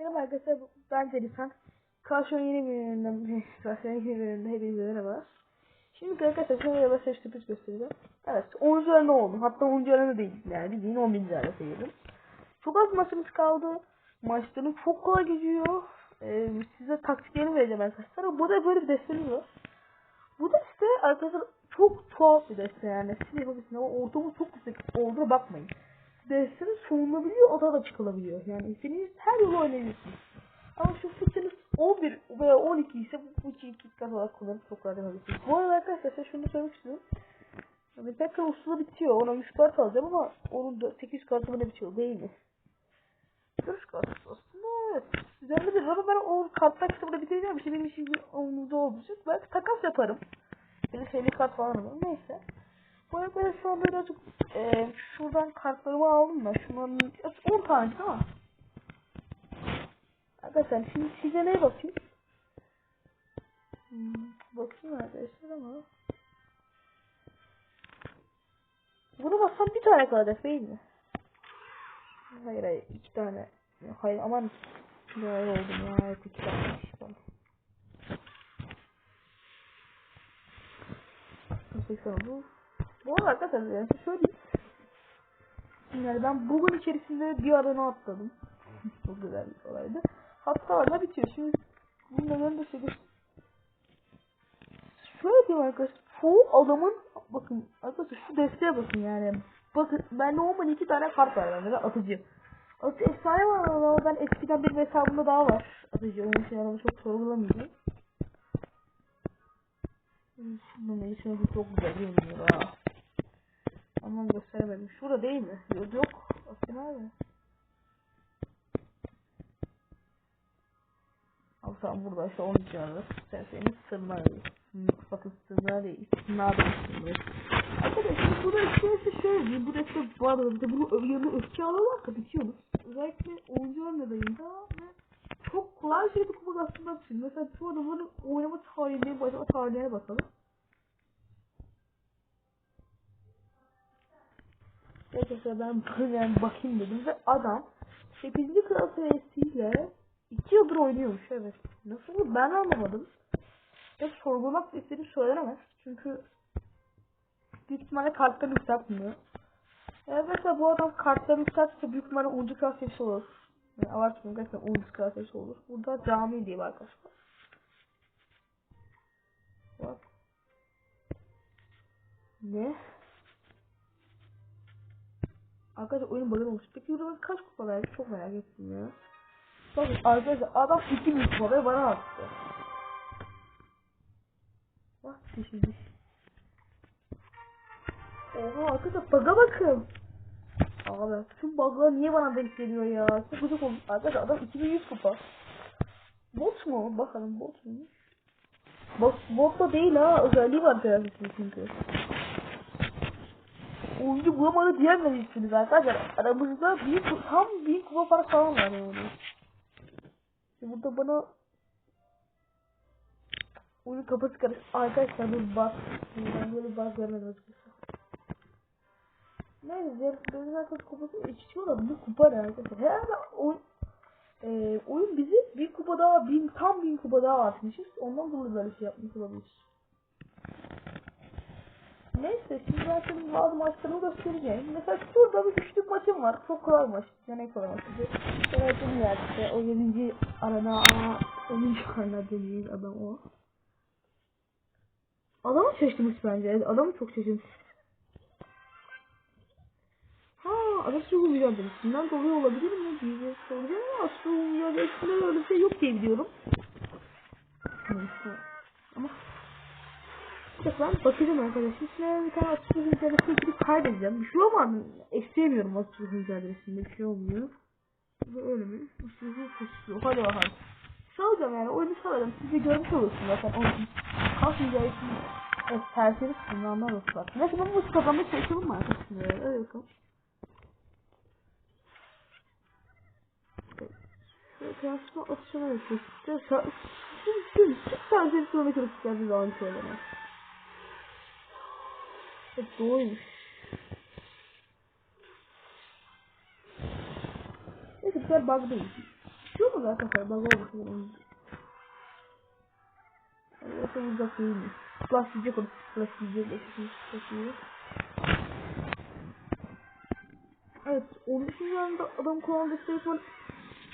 Merhaba arkadaşlar ben Delikan. Karşıma yeni bir üründen, karşıma yeni bir üründen hepinize merhaba. Şimdi arkadaşlar size yavaş yavaş sürpriz göstereceğim. Evet 10. ne oldu. Hatta 10. arana değil yani bildiğin 10 bin lira sayılır. Çok az maçımız kaldı. Maçlarım çok kolay geçiyor. Ee, size taktiklerini vereceğim arkadaşlar. Bu da böyle bir destemiz var. Bu da işte arkadaşlar çok tuhaf bir deste yani. Siz yapabilirsiniz ama ortamı çok yüksek olduğuna bakmayın. Destenin sonlanabiliyor, o da çıkılabiliyor. Yani istediğiniz her yolu oynayabilirsiniz. Ama şu fıçınız 11 veya 12 ise bu fıçı iki kat olarak kullanıp çok rahat yapabilirsiniz. Bu arada arkadaşlar size şunu söylemek istiyorum. Yani tekrar usula bitiyor. Ona 3 kart alacağım ama onun da 8 kartı bana bitiyor değil mi? Görüş kartı aslında evet. Güzel bir ama ben o kartlar kitabını bitireceğim. İşte benim işim omuzda olmayacak. Belki takas yaparım. Benim şeyli kart falan var. Neyse. Bu arada şu anda birazcık e, şuradan kartlarımı aldım da şunların 10 tane değil mi? Arkadaşlar şimdi size neye bakayım? Hmm, bakayım arkadaşlar ama Bunu bassam bir tane kalacak değil mi? Hayır hayır iki tane. Hayır aman ne oldum ya iki tane. 80 bu. Bu arada arkadaşlar yani şöyle yani ben bugün içerisinde bir arana atladım. Çok güzel bir olaydı. Hatta arada bitiyor. Şimdi bunların da şey Şöyle diyeyim arkadaşlar. Çoğu adamın bakın arkadaşlar şu desteğe bakın yani. Bakın ben normal iki tane kart var bende atıcı. Atıcı efsane var ama ben eskiden bir hesabımda daha var. Atıcı onun için yani çok sorgulamayacağım. Şimdi Melisa'nın çok güzel görünüyor ha. Aman gösteremedim. Şurada değil mi? Yok yok. Aslında nerede? Abi tamam burada işte 13 yanında. Sen sırma değil. Bakın sırma değil. Ne yapıyorsun? Arkadaşlar bu işte şöyle. Bu işte bu arada bunu yanına öfke alırlarsa bitiyoruz. Özellikle oyuncu ölmedeyinde ve çok kolay bir şekilde kupa aslında için. Mesela şu adamın oynama tarihine, başlama tarihine bakalım. Arkadaşlar ben yani bakayım dedim ve adam 8. kral seviyesiyle 2 yıldır oynuyormuş evet. Nasıl ben anlamadım. Ve sorgulamak istediğim söylenemez. Çünkü büyük ihtimalle kartları yükseltmiyor. Evet bu adam kartları yükseltse büyük ihtimalle 10. kral seviyesi olur. Yani abartmıyorum gerçekten 10. kral seviyesi olur. Burada cami diye arkadaşlar. Bak. Ne? Arkadaşlar oyun bug'ın olmuş. Peki burada kaç kupa verdi? Çok merak ettim ya. Bakın arkadaşlar adam 2000 kupa ve bana attı. Bak şimdi. Oha arkadaşlar bug'a bakın. Abi şu bug'lar niye bana denk geliyor ya? Çok gıcık oldu. Arkadaşlar adam 2100 kupa. Bot mu? Bakalım bot mu? Bot, bot da değil ha. Özelliği var grafisinin çünkü oyuncu bulamadı diyemezsiniz arkadaşlar. Aramızda bir tam bir kupa para falan var yani. Şimdi burada bana oyun kafası karış. Arkadaşlar bir bak. Ben böyle bak görmedim açıkçası. Neyse böyle arkadaş kupası içiyorlar. Bu kupa ne arkadaşlar? Herhalde oyun e, oyun bizi bir kupa daha bin tam bin kupa daha atmışız. Ondan dolayı böyle şey yapmış olabilir. Neyse şimdi senin bazı maçlarımı göstereceğim. Mesela şurada bir üçlük maçım var. Çok kolay maç. Yani kolay maç. Bir yerde. O 7. arana ama 10. arana dediğin adam o. Adamı şaşırmış bence. Adamı çok şaşırmış. Ha, Atatürk mücadelesinden dolayı olabilir mi diye soracağım ama Atatürk mücadelesinde öyle bir şey yok diye biliyorum. Neyse. Ama işte ben bakacağım arkadaşlar. Şimdi bir tane Atatürk mücadelesine girip kaydedeceğim. Bir şey olmadı. Ekleyemiyorum Atatürk mücadelesinde. Bir şey olmuyor. Bu öyle mi? Atatürk koşuyor. Hadi bakalım. Salacağım yani. Oyunu salacağım. Siz de görmüş olursunuz zaten. Onun kalk mücadelesini Evet, terseri kullananlar olsun bak. Neyse ben bu kazanmaya çalışalım mı arkadaşlar? Öyle bakalım. Şöyle transfer atışına yapıyoruz. Şöyle şu şu şu terseri sonuna kadar çıkar bir zaman söyleme. Evet doğruymuş. Neyse bu kadar bug değil. Uçuyor mu zaten? Bak olmasın onu. Yoksa uzak değil mi? Flash diyecek onu. Flash diyecek. Flash diyecek. Evet. 13. anda adam kulağında telefon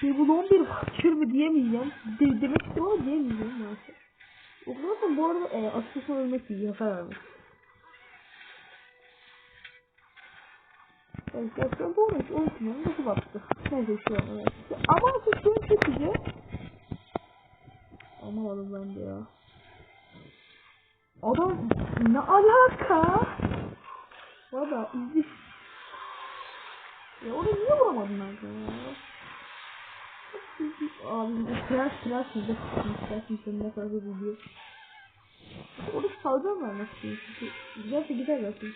Cable 11 kaçır mı diyemeyeceğim. De demek istiyorum ama diyemeyeceğim maalesef. Zaten bu arada e, asılsın ölmek değil. Hasar vermek. Evet, gerçekten doğru. 13 milyon nasıl battı? Neyse şu an evet. Ama asıl şunu çekici. Anlamadım ben de ya. Adam ne alaka? Valla izli. Ya onu niye vuramadın acaba ya? Abi prens prens mi? Prens mi? Sen ne kadar hızlı diyor. Onu salacağım ben nasıl? Giderse gider zaten.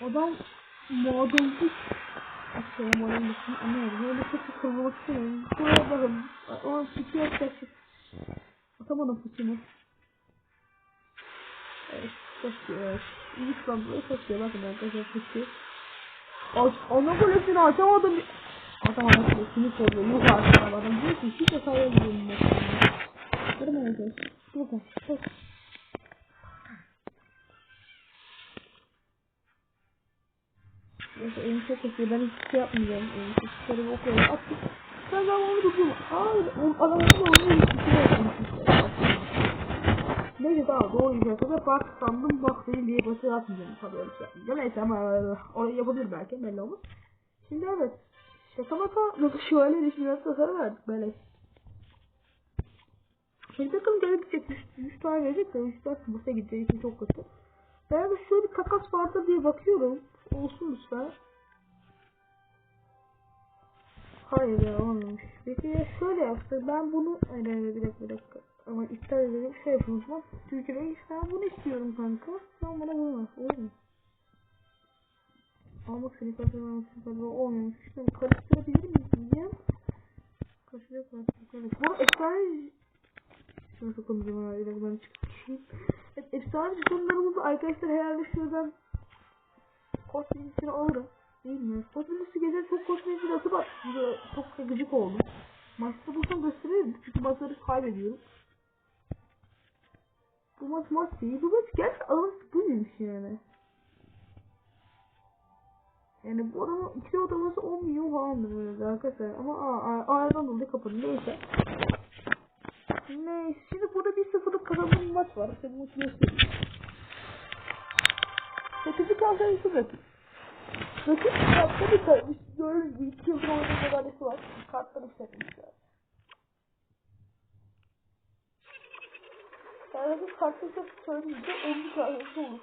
Adam madenci Aşağıya madencisini anlıyorum. Öyle çok kırılmak istemiyorum. Şuraya bakın. Ona fıçı yaklaşık. Atamadım fıçımı. Evet. Çok iyi. Çok iyi. Bakın arkadaşlar fıçı. Aç. Ana kulesini açamadım. Atamadım kulesini koruyor. Yok artık adam. Diyor ki hiç hata yapmıyorum. Kırma yapıyoruz. Dur bakalım. Dur. Neyse elini çok kesiyor. Ben hiç şey yapmayacağım. Elini çok kesiyor. O kadar attık. Ben ben onu tutayım. Hayır. Onun adamın da onu hiç şey yapmamışım. Neyse tamam doğru güzel. Ve bak sandım bak senin diye başa atmayacağım. Tabii öyle şey. Neyse ama orayı yapabilir belki. Belli olmaz. Şimdi evet. Şaka maka şöyle bir biraz tasarı verdik böyle. Şimdi bakalım gelecek 100 tane verecek de 100 tane Kıbrıs'a gideceği çok kötü. Ben de şöyle bir takas vardı diye bakıyorum. Olsun lütfen. Hayır ya olmamış. Peki şöyle yapsak ben bunu hayır bir dakika bir dakika. Ama iptal edelim şey yapalım zaman. Türkiye'de ben bunu istiyorum kanka. Sen bana bunu ver. Olur mu? Almak seni kazanmışsın tabi olmamış. İşte karıştırabilir miyiz diyeceğim. Karıştıracak mı? Bu efsane şunu sokulmayacağım herhalde. Bir dakika ben çıkayım. Evet, efsane jetonlarımızı arkadaşlar herhalde şuradan koç bilgisini alırım. Değil mi? Koç bilgisi gece çok bilgisi atıp at. Burada çok gıcık oldum. Maçta bulsam gösteririm. Çünkü maçları kaybediyorum. Bu maç maç değil. Bu maç gerçekten alıntı buymuş yani. Yani bu adamın ikili odaması 10 milyon falandır böyle arkadaşlar. Ama ayardan dolayı kapadı. Neyse. Neyse. Şimdi burada bir sıfırlık kazandığım maç var. İşte bu maçı göstereyim. Sekizi kalkan Yusuf rakip. Rakip kartta bir kart. Gördüğünüz gibi iki yıldır oynama madalyası var. Kartları işletmişler. Yani rakip kartta çok söyleyince 50 kartı olur.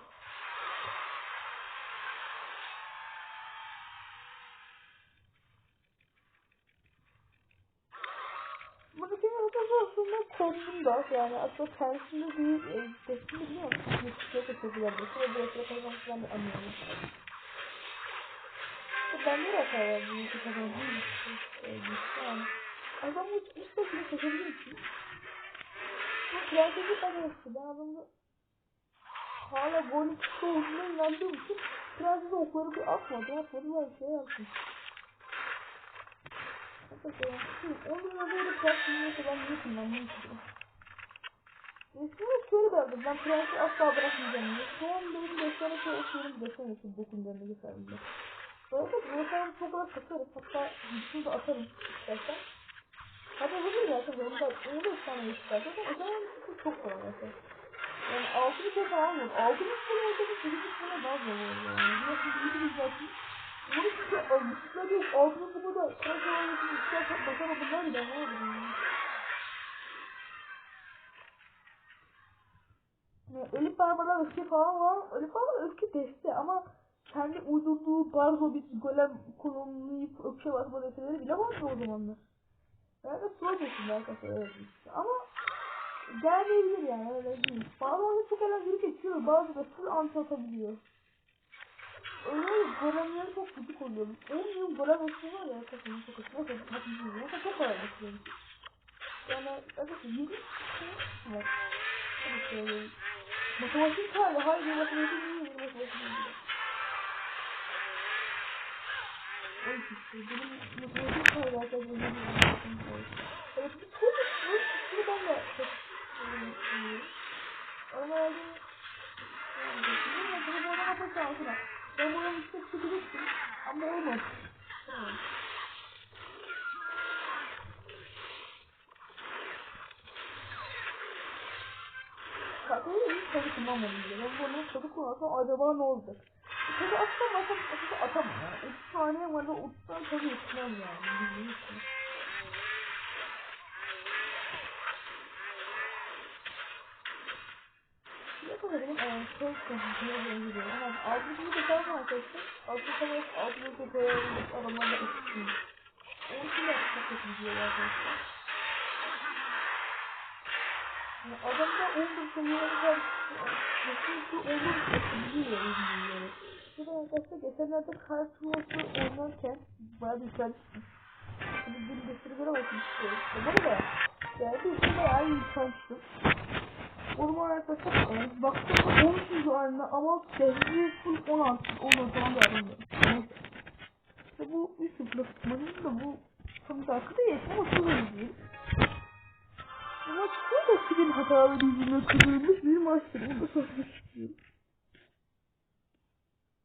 Kendimde yani aslında kendisinde değil, e, desini bilmiyor musun? Yetişkiye kaçırdılar. Şurada bir yetişkiye kazanmış ben de anlıyorum. Ben de hata verdim. Yetişkiye kazandım. Yani. Adam hiç üst başına kaçabilir misin? Bu prensesi arıyorsun. Ben adamda hala golün çıktı olduğuna inandığım için prensesi okları bir atmadı. Atmadı bir şey yaptım. Onun da böyle prensesi ben niye kullanmayı istiyorum. Resmini şöyle verdim. Ben prensi asla bırakmayacağım. An benim destanı şey okuyorum. Destan için dokunlarını geçerim. Bu arada bu destanı çok kadar satarım. Hatta güçlü de atarım istersen. Hatta bu değil ya. Tabii onu da onu da efsane istersen. O zaman çok kolay mesela. Yani altı bir şey falan yok. Altı bir şey bir sekiz sene daha zor olur yani. Nasıl bir bir güzel bunu işte almışlar yok. Altını bu da sen şu an için istersen bakana bunlar bile ne olur yani. Yani Ölü Barbar'a öfke falan var. Ölü Barbar'a öfke deste ama kendi uydurduğu Barzo bir golem konumlayıp öfke basma desteleri bile vardı o zamanlar. Yani de slow destinde arkadaşlar değil. Ama gelmeyebilir yani öyle değil. Bazıları çok eğlenceli geçiyor. Bazı da full anti atabiliyor. Öyle golemleri çok gıcık oluyor. 10 milyon golem olsun var ya kafamın çok hoşuma. Bilmiyorum. Bakın çok kolay geçiyor. Yani arkadaşlar 7 şey var. Söyleyeyim. Matematik hali. Hayır matematik değil. Matematik değil. O ikisi. Benim matematik kaydı arkadaşlar. Evet bir soru var. Bunu ben de çok seviyorum. Ama öyle bunu bu arada çok altına. Ben bunu işte sıkılıktım. Ama olmadı. Tamam. Hiç tadı kullanmadım bile. Ben bunu tadı kullansam acaba ne olacak? Tadı atsam atsam atsam atamam yani. 30 saniye var da 30'dan tadı yetmem yani. Bilmiyorum. Ne kadar benim ayağım çok sıkıntıya benziyor. Ama altı gibi de kalma arkadaşlar. Altı kadar altı gibi de koyalım. Adamlarla eşitliğim. Onun için de çok kötü diyor arkadaşlar. Adamda 11 seviyeli var. Kesinlikle 11 biliyor yani. Bu da arkadaşlar geçenlerde kar turnuvası oynarken bayağı bir yükselmiştim. Şimdi bir bakmak istiyorum. İşte bunu da bir işte bayağı iyi yükselmiştim. O zaman arkadaşlar baktığımda 13. ayında ama şehri full 16, 14 falan var. Neyse. İşte bu üst deplasmanın da bu tam da arkada yaşam ama iyi değil. Bu maç bu da kimin hataları yüzünden kazanılmış bir maçtır. Onu da istiyorum.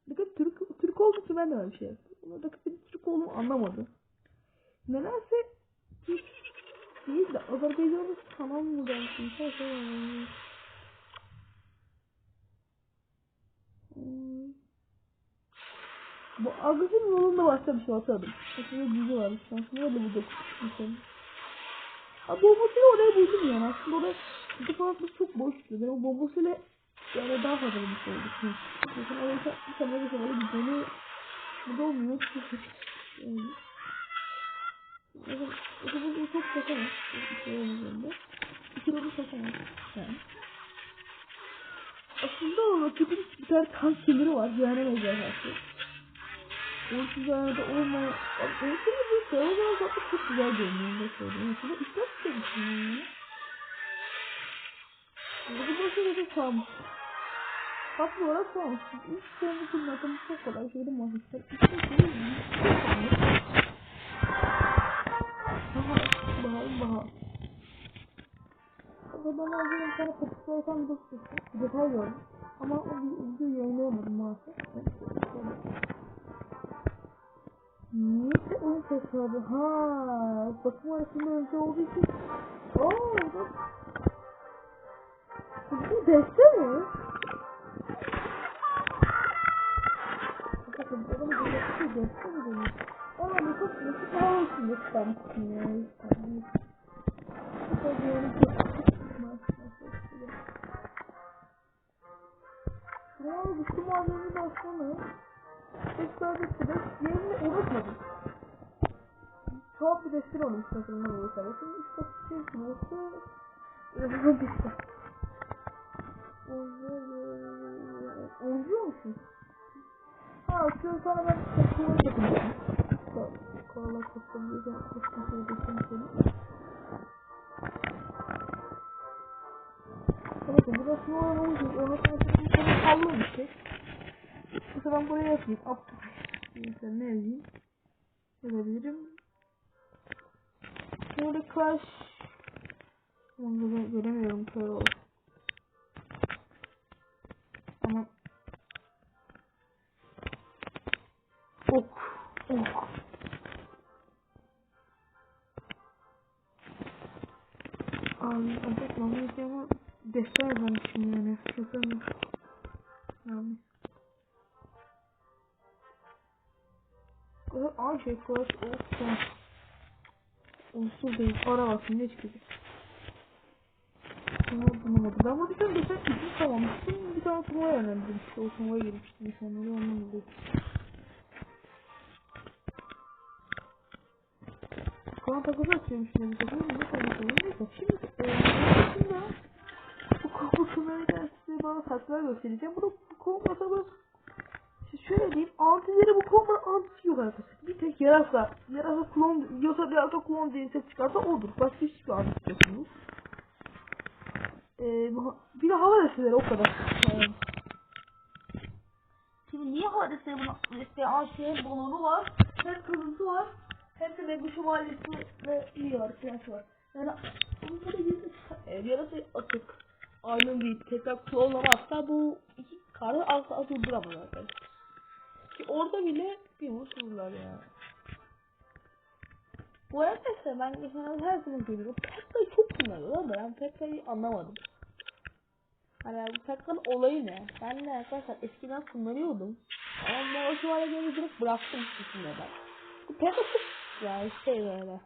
Ne kadar Türk, Türk için ben de öyle bir şey yaptım. Ama rakibin Türk olduğumu anlamadı. Nedense hiç değil de Azerbaycan'da tamam mı dersin? Şey şey. Bu Agus'un yolunda başka bir şey atladım. Aslında dizi var. Aslında öyle bir dokuz. Ha bombasıyla orayı buldum yani. Aslında orada kutu falan çok boştu. Ben o bombasıyla yani daha fazla bir şey oldu. Mesela oraya bir tane bir tane bir tane bu da olmuyor. yani. Mesela bu çok saçamaz. Şey olmadığında. İki yolu saçamaz. Yani. Aslında o rakibin bir tane tank kemeri var. Cehennem ejderhası. Onsuz arada olmayan... Onsuz bir şey olarak zaten çok güzel görünüyor. Ne söyleyeyim. Aslında istek istemiştim yani. Bu boşu da kalmış. Haklı olarak kalmış. İlk sorumlusunun adamı çok kolay. Şöyle mahvetler. İşte şöyle bir Bahar, bahar, bahar. O zaman az önce bir tane patikle yapan bir. Bir detay gördüm. Ama o videoyu yayınlayamadım maalesef. Neyse onun hesabı. Ha, bakım arasında önce olduğu için. Oo, bak. Bu deste mi? Bakın adamın deste deste mi demiş? Ama bu çok nasıl da çıkarmışsın ya. Bu da diyorum ki. Ne oldu? Şu malzemeyi baksana. Tekrar bir süreç yerini unutmadım. Tuhaf bir destur olmuş ne olursa. Şimdi işte şey burası bir şey. Oynuyor musun? Ha, şunu sana ben kola yapacağım. Kola kostüm diyeceğim. Kostüm söyleyeceğim seni. Bakın burası ne olmuş? Ona karşı bir tane kallı Mesela ben buraya yapayım. Up. Mesela ne yazayım? Yazabilirim. Şöyle clash. Onu göremiyorum kör ol. Ama ok ok. Abi artık mamaya ama destek yazmışım yani. Yazamıyorum. Yani. Kadar ay şey kulaç olsun. Değil. Para bakın ne çıkacak. Bunu bulamadım. Ben burada geçen geçen ikinci tamammıştım. Bir tane turnuvaya yönlendim. İşte o turnuvaya girmiştim. Insanları ondan dolayı. Kaan takozu açıyormuş ne bir takım. Ne konuşalım. Neyse. Şimdi e, şimdi bu kombo kamerayla size bana saçlar göstereceğim. Bu da bu takozu şöyle diyeyim antileri bu kombo antisi yok arkadaşlar. Bir tek yarasa, yarasa klon, bir yarasa klon diye ses çıkarsa odur. Başka hiçbir antisi yok bunun. Ee, bir de hava resimleri o kadar. Yani. Şimdi niye hadise buna işte AŞ balonu var, hem kırmızı var, hem de Mega Şövalyesi ve iyi var, prens var. Yani bunları bir e, yarısı atık. Aynı bir tekrar kullanamazsa bu iki karı asla durduramaz arkadaşlar. Orada bile bir vururlar ya. Bu arkadaşlar ben mesela her zaman söylüyorum. Pekka'yı çok kullanıyorlar ama ben Pekka'yı anlamadım. Hani bu Pekka'nın olayı ne? Ben de arkadaşlar eskiden kullanıyordum. Ama ben o şu hale gelince direkt bıraktım düşünmeden. Bu Pekka çok yani şey böyle.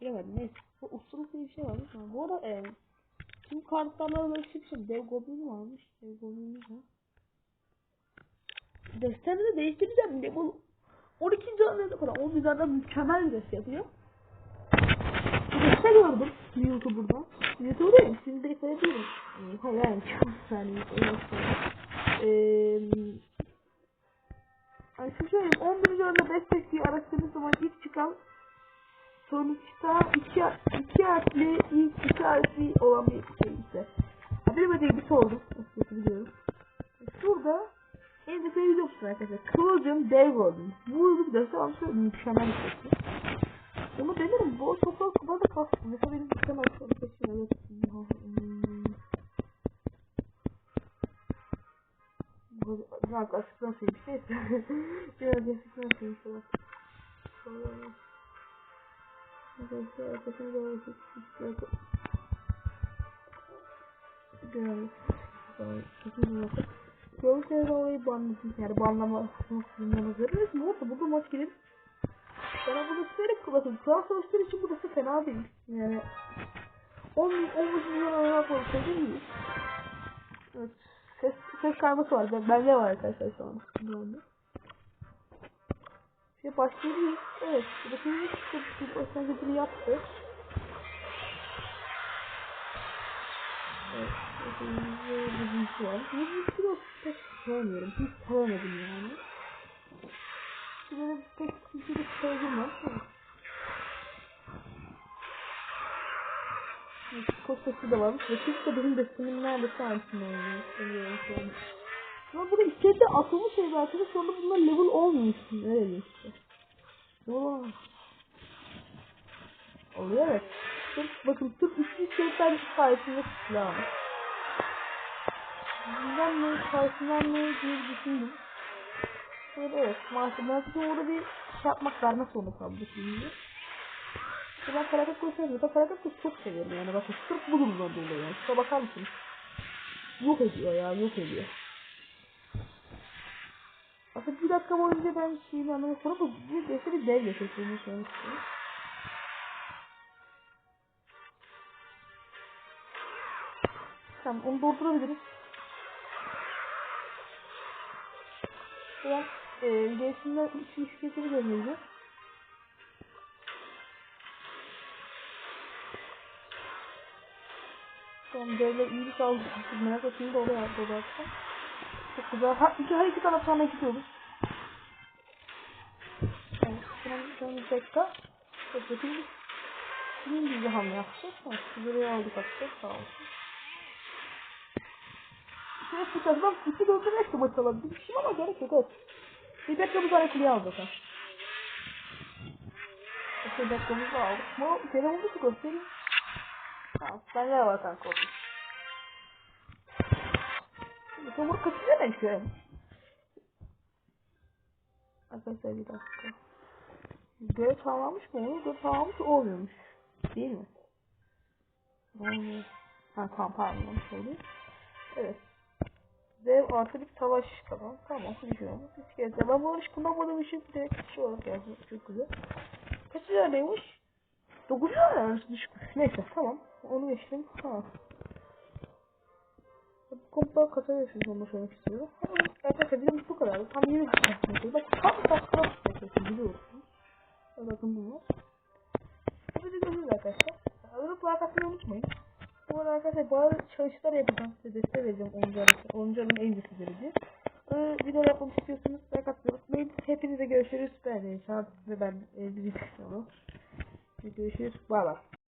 Bilemedim neyse. Bu ustalık bir şey varmış ama bu arada e, tüm kartlarla böyle şey şey. Dev Goblin varmış. Dev Goblin'imiz var. Defteri de değiştireceğim. Ne bu 12. anlarda falan. O bizlerden mükemmel bir deste yapıyor. Deste gördüm. Bir YouTuber'da. YouTuber değil mi? Şimdi de ifade ediyorum. Ee, Hayır yani çok saniye. Eee Ay şu şöyle 11. arada 5 dakikayı araştırdığınız zaman ilk çıkan sonuçta 2 2 harfli ilk 2 harfli olan bir bir göster almışsa mükemmel bir şey. Bunu denerim. Bu çok fazla kadar da kastım. Mesela benim bir tane açıyorum. Kesin evet. Hmm. Bu biraz açıktan şey bir şey. Biraz açıktan şey bir şey. Arkadaşlar arkasını da var. Güzel. Yolu kere orayı banladım. Yani banlama banlama görürüz mü? Orada burada maç gelir. Bana burada sürekli kullandım. Kral savaşları için burası fena değil. Yani 10 10 milyon oynamak olsaydı iyi. Evet. Ses, ses kayması var. Ben, bende var arkadaşlar şu an. Anda. Şey başlıyoruz. Evet. Burası bir o sence yaptı. Evet. Bugünkü var. Bugünkü de pek sevmiyorum. Hiç sevemedim yani. Böyle pek hiç de sevdim Kostası da varmış ve de benim destinim neredeyse aynısını oynuyor. Seviyorum şu an. Ama burada içeride atılmış şey de sonra bunlar level olmuyor işte. Öyle değil işte. Level olmuyor. Oluyor evet. Bakın sırf üçüncü şeyden sayesinde silah Bundan mı, sayesinde mi diye düşündüm. Şöyle evet, size orada bir şey yapmak vermek zorunda kaldım şimdi. Ben felaket koyu seviyorum. Ben felaket koyu çok seviyorum yani. Bakın sırf bu durumdan dolayı yani. Şuna bakar mısınız? Yok ediyor ya, yok ediyor. Aslında bir dakika boyunca ben şeyini anlamak sonra bu bir dese bir dev yaşasını söylemiştim. Tamam onu doldurabiliriz. Biraz e, gelişimler için şirketleri göndereceğiz. Tamam devre iyi bir sağlık. Merak etmeyin de oluyor arkadaşlar. Çok güzel. Ha, iki, her iki taraftan gidiyoruz. Evet, şunun bir dakika. Çok kötü. Şimdi bir hamle yapacağız. Buraya aldık hatta. Sağ olsun. Şöyle sıkacağız. Ben iki dörtte beş de maç alabilmişim ama gerek yok. Evet. Dakikamız var kuleyi aldık ha. Bir dakikamızı aldık. Bu telefonda su göstereyim. Tamam. Ben ne var kanka olsun. Şimdi sonra kaçınca ben şöyle. Arkadaşlar bir dakika. Görev tamamlamış mı? Onu görev tamamlamış olmuyormuş. Değil mi? Olmuyor. Ha tamam pardon söyleyeyim. Evet. Dev artı bir savaş tamam. Tamam düşünüyorum. İskelete. Ben bu hiç kullanmadığım için direkt şey olarak yazdım. Çok güzel. Kaç liraymış? 9 lira düşmüş. Neyse tamam. Onu geçtim. Tamam. Komple kasa yaşıyoruz onu söylemek istiyorum. Arkadaşlar bizim bu kadar. Tam 20 dakika. Bak tam dakika yapıyorsun biliyorsunuz. Bakın bu var. Bu da görüyoruz arkadaşlar. Like atmayı unutmayın. Bu arada arkadaşlar bazı çalışmalar yapacağım. Size destek vereceğim 10. arası. 10. arının en güçlüleri diye. Ee, video yapmak istiyorsanız like atmayı unutmayın. Hepinize görüşürüz. Ben Şahat ve ben e, bizi Görüşürüz. Bay bay.